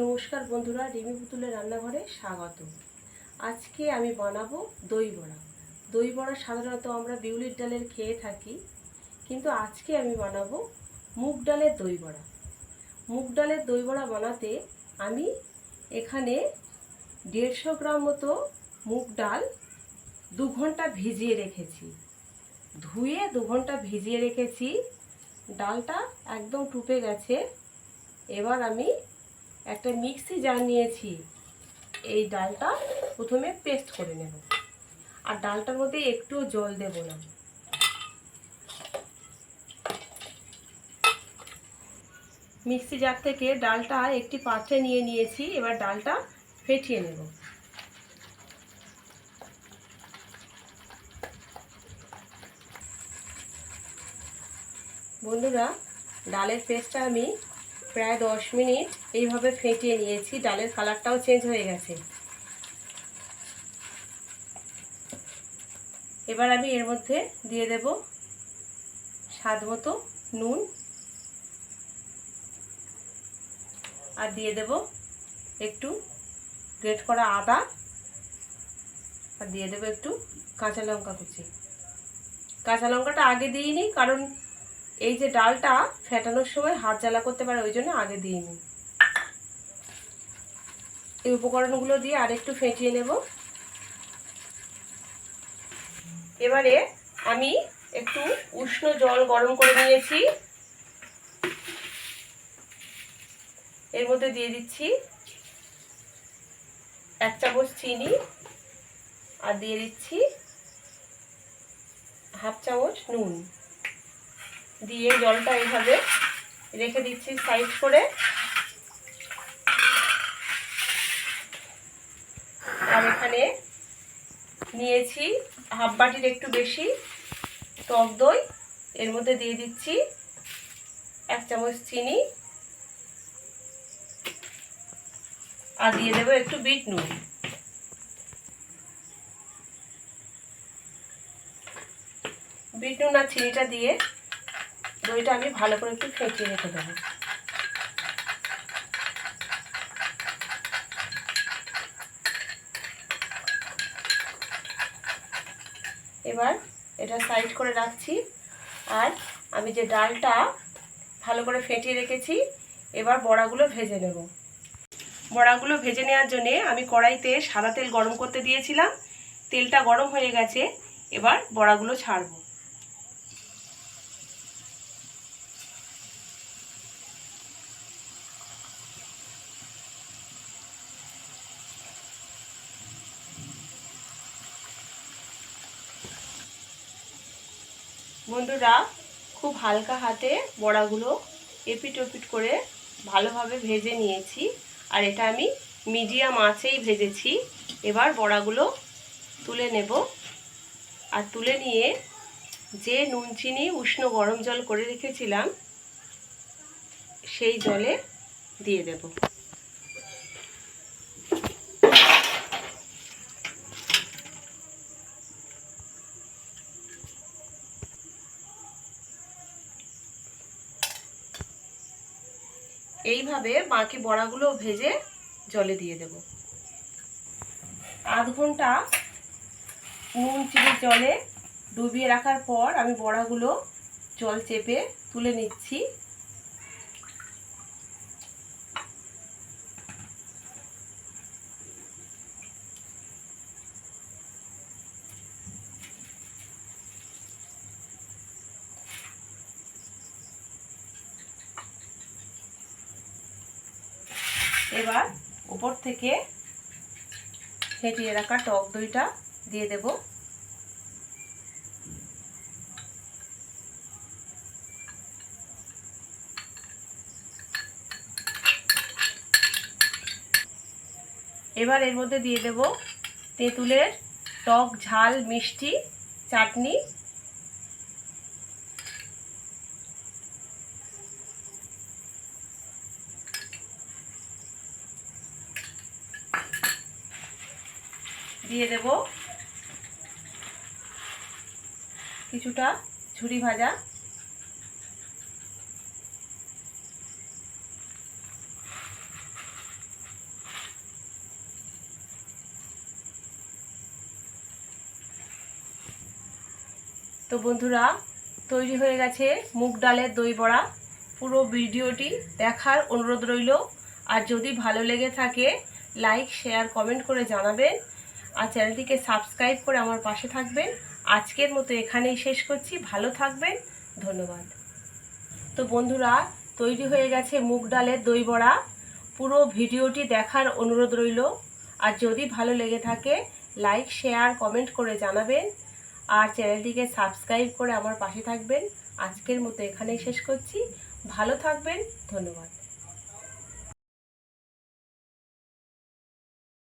নমস্কার বন্ধুরা, রিমি পুতুলের রান্নাঘরে স্বাগত। আজকে আমি বানাবো দই বড়া। দই বড়া সাধারণত আমরা বিউলির ডালের খেয়ে থাকি, কিন্তু আজকে আমি বানাবো মুগ ডালের দই বড়া। মুগ ডালের দই বড়া বানাতে আমি এখানে দেড়শো গ্রাম মতো মুগ ডাল দু ঘণ্টা ভিজিয়ে রেখেছি। ধুয়ে দু ঘণ্টা ভিজিয়ে রেখেছি। ডালটা একদম টুপে গেছে। এবার আমি একটা মিক্সি জার নিয়েছি। এই ডালটা প্রথমে পেস্ট করে নেব। আর ডালটার মধ্যে একটু জল দেব না। মিক্সি জার থেকে ডালটা একটি পাত্রে নিয়ে নিয়েছি। এবার ডালটা ফেটিয়ে নেব। বন্ধুরা, ডালের পেস্টটা আমি প্রায় দশ মিনিট এইভাবে ফেটিয়ে নিয়েছি, ডালের কালারটাও চেঞ্জ হয়ে গেছে। এবার আমি এর মধ্যে দিয়ে দেব স্বাদ মতো নুন আর দিয়ে দেব একটু গ্রেট করা আদা আর দিয়ে দেবো একটু কাঁচা লঙ্কা কুচি। কাঁচা লঙ্কাটা আগে দিইনি, কারণ এই যে ডালটা ফেটানোর সময় হাত জ্বালা করতে পারে, ওই জন্য আগে দিইনি এই উপকরণগুলো দিয়ে আরেকটু ফেটিয়ে নেব। এবারে আমি একটু উষ্ণ জল গরম করে নিয়েছি। এর মধ্যে দিয়ে দিচ্ছি এক চামচ চিনি আর দিয়ে দিচ্ছি হাফ চামচ নুন। দিয়ে জলটা এইভাবে রেখে দিচ্ছি সাইড করে। আর এখানে নিয়েছি হাফ বাটির একটু বেশি টক দই। এর মধ্যে দিয়ে দিচ্ছি এক চামচ চিনি। আর দিয়ে দেবো একটু বিট নুন। বিট নুন আর চিনিটা দিয়ে দইটা আমি ভালো করে একটু ফেটিয়ে রেখে দেবো। এবার এটা সাইড করে রাখছি। আর আমি যে ডালটা ভালো করে ফেটিয়ে রেখেছি, এবার বড়াগুলো ভেজে নেব। বড়াগুলো ভেজে নেওয়ার জন্যে আমি কড়াইতে সাদা তেল গরম করতে দিয়েছিলাম। তেলটা গরম হয়ে গেছে, এবার বড়াগুলো ছাড়বো। বন্ধুরা, খুব হালকা হাতে বড়াগুলো এপিট ওপিট করে ভালোভাবে ভেজে নিয়েছি। আর এটা আমি মিডিয়াম আঁচেই ভেজেছি। এবার বড়াগুলো তুলে নেব। আর তুলে নিয়ে যে নুন, চিনি, উষ্ণ গরম জল করে রেখেছিলাম, সেই জলে দিয়ে দেব। এইভাবে বাকি বড়াগুলো ভেজে জলে দিয়ে দেব। আধ ঘণ্টা নুন চিনি জলে ডুবিয়ে রাখার পর আমি বড়াগুলো জল চেপে তুলে নিচ্ছি। এবার উপর থেকে ফেটিয়ে রাখা টক দইটা দিয়ে দেব। এবার এর মধ্যে দিয়ে দেব তেঁতুলের টক ঝাল মিষ্টি চাটনি দিয়ে দেব। কিছুটা ঝুরি ভাজা। তো বন্ধুরা, তৈরি হয়ে গেছে মুগ ডালের দই বড়া। পুরো ভিডিওটি দেখার অনুরোধ রইল। আর যদি ভালো লেগে থাকে লাইক শেয়ার কমেন্ট করে জানাবেন। আর চ্যানেলটিকে সাবস্ক্রাইব করে আমার পাশে থাকবেন। আজকের মতো এখানেই শেষ করছি। ভালো থাকবেন। ধন্যবাদ। তো বন্ধুরা, তৈরি হয়ে গেছে মুগ ডালের দই বড়া। পুরো ভিডিওটি দেখার অনুরোধ রইল। আর যদি ভালো লেগে থাকে, লাইক, শেয়ার, কমেন্ট করে জানাবেন। আর চ্যানেলটিকে সাবস্ক্রাইব করে আমার পাশে থাকবেন। আজকের মতো এখানেই শেষ করছি। ভালো থাকবেন। ধন্যবাদ।